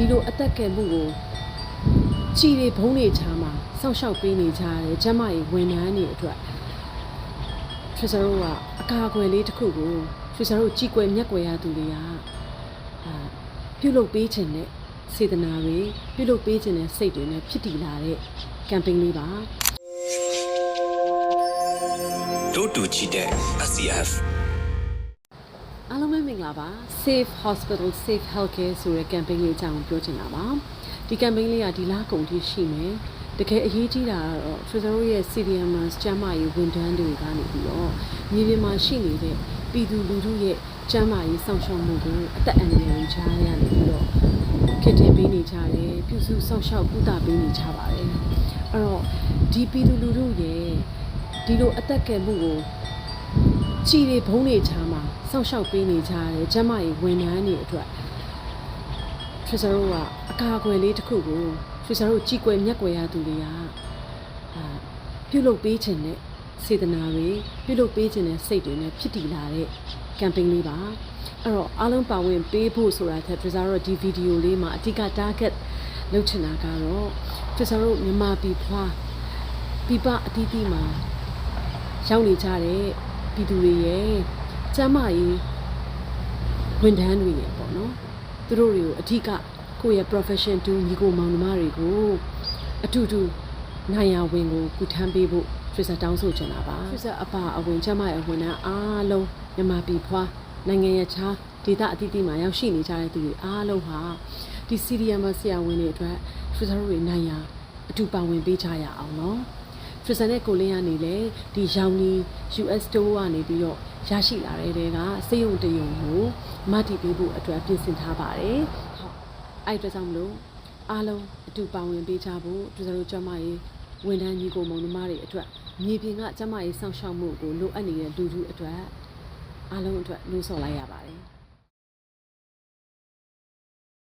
ဒီလိုအသက်ကယ်မှုကိုချီတွေဘုံတွေချာမှာစောင့်ရှောက်ပေးနေကြတယ်ကျမကြီးဝန်ထမ်းတွေအတွက်ထရဇာတို့ကအကာအကွယ်လေးတစ်ခုကိုထရဇာတို့ကြည်ကွယ်မြက်ကွယ်ရသူတွေကအာပြုလုပ်ပေးခြင်းနဲ့စေတနာတွေပြုလုပ်ပေးခြင်းနဲ့စိတ်တွေနဲ့ဖြစ်တည်လာတဲ့ကမ်ပိန်းလေးပါတို့တူချီတဲ့ SCF အားလုံးပဲမင်္ဂလာပါ Safe Hospital Safe Healthcare ဆိုတဲ့ campaign လေးအကြောင်းပြောချင်တာပါဒီ campaign လေးကဒီလကုန်ထိရှိမယ်တကယ်အရေးကြီးတာကတော့ Fraser တို့ရဲ့ CDMS ကျန်းမာရေးဝန်ထမ်းတွေကနေပြီးတော့မြေပြင်မှာရှိနေတဲ့ပြည်သူလူထုရဲ့ကျန်းမာရေးစောင့်ရှောက်မှုကိုအသက်အန္တရာယ်ချားရနေပြီးတော့ခင်တင်ပေးနေကြတယ်ပြုစုစောင့်ရှောက်ကုသပေးနေကြပါတယ်အဲ့တော့ဒီပြည်သူလူထုရဲ့ဒီလိုအသက်ကယ်မှုကိုချီတွေဘုံတွေချာမှာ စောင့်ရှောက်ပေးနေကြတယ်ကျမကြီးဝန်ထမ်းတွေအတွက်ထရဇာတို့ကအကာအကွယ်လေးတစ်ခုကိုထရဇာတို့ကြည်ကွယ်မြက်ကွယ်ရသူတွေကအာပြုလုပ်ပေးခြင်းနဲ့စေတနာတွေပြုလုပ်ပေးခြင်းနဲ့စိတ်တွေနဲ့ဖြစ်တည်လာတဲ့ကမ်ပိန်းလေးပါအဲ့တော့အားလုံးပါဝင်ပေးဖို့ဆိုတာထက်ထရဇာတို့ဒီဗီဒီယိုလေးမှာအဓိက target လုပ်ချင်တာကတော့ထရဇာတို့မြန်မာပြည်ဖွာပြပအတီးတီးမှာရောက်နေကြတဲ့ပြည်သူတွေရဲ့ ကျမ်းမာရေးဝန်ထမ်းတွေရဲ့ပေါ့နော်သူတို့တွေကိုအထူးကကိုယ့်ရဲ့ profession တူညီကိုမောင်နှမတွေကိုအတူတူနိုင်ရဝင်ကိုကုထမ်းပေးဖို့ Twitter တောင်းဆိုချင်တာပါ Twitter အပါအဝင်ကျမ်းမာရေးဝန်ထမ်းအားလုံးမြန်မာပြည်ဖွာနိုင်ငံရဲ့ခြားဒေသအသီးသီးမှာရောက်ရှိနေကြတဲ့သူတွေအားလုံးဟာဒီ CDM ဆရာဝန်တွေအတွက် Twitter တွေနိုင်ရအတူပါဝင်ပေးကြရအောင်နော်ဖရစန်နဲ့ကိုလင်းကနေလေဒီရောင်နီ US store ကနေပြီးတော့ ရရှိလာတဲ့တဲကစေယုံတယုံကိုမတည်ပေးဖို့အတွက်ပြင်ဆင်ထားပါတယ်ဟုတ်အဲ့အတွက်ကြောင့်မလို့အားလုံးအတူပါဝင်ပေးကြဖို့သူတို့ကျမရေးဝန်ထမ်းကြီးကိုမုံနှမတွေအတွက်မြေပြင်ကကျမရေးစောင့်ရှောက်မှုကိုလိုအပ်နေတဲ့လူထုအတွက်အားလုံးအတွက်နှိုးဆော်လိုက်ရပါတယ်